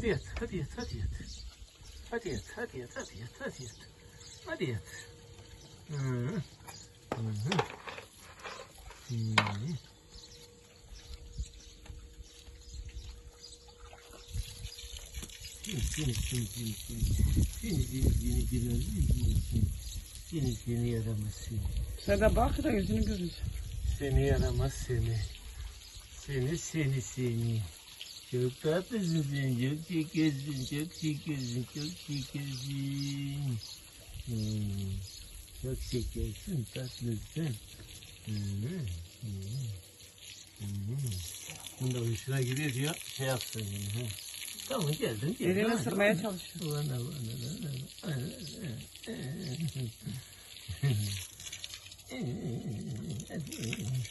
Hadi yat, hadi yat, hadi yat. Hadi yat, hadi yat, hadi yat, hadi yat. Hadi yat. Hı -hı. Hı -hı. Hı -hı. Seni, seni, seni, seni, seni. Seni, seni, seni, seni, seni, seni. Seni, seni yaramaz seni. Sen de bak da yüzünü görürüz. Seni yaramaz seni. Seni seni seni. Çok tatlısın sen. Çok şekersin. Çok şekersin. Çok şekersin. Hmm. Çok şekersin. Tatlısın. Hmm. Hmm. Hmm. Bunda hoşuna gidiyor diyor. Şey yapsın. ha. Tamam geldim. Elini Hadi. ısırmaya çalışıyor. Ulan, ulan, ulan, ulan. Hadi.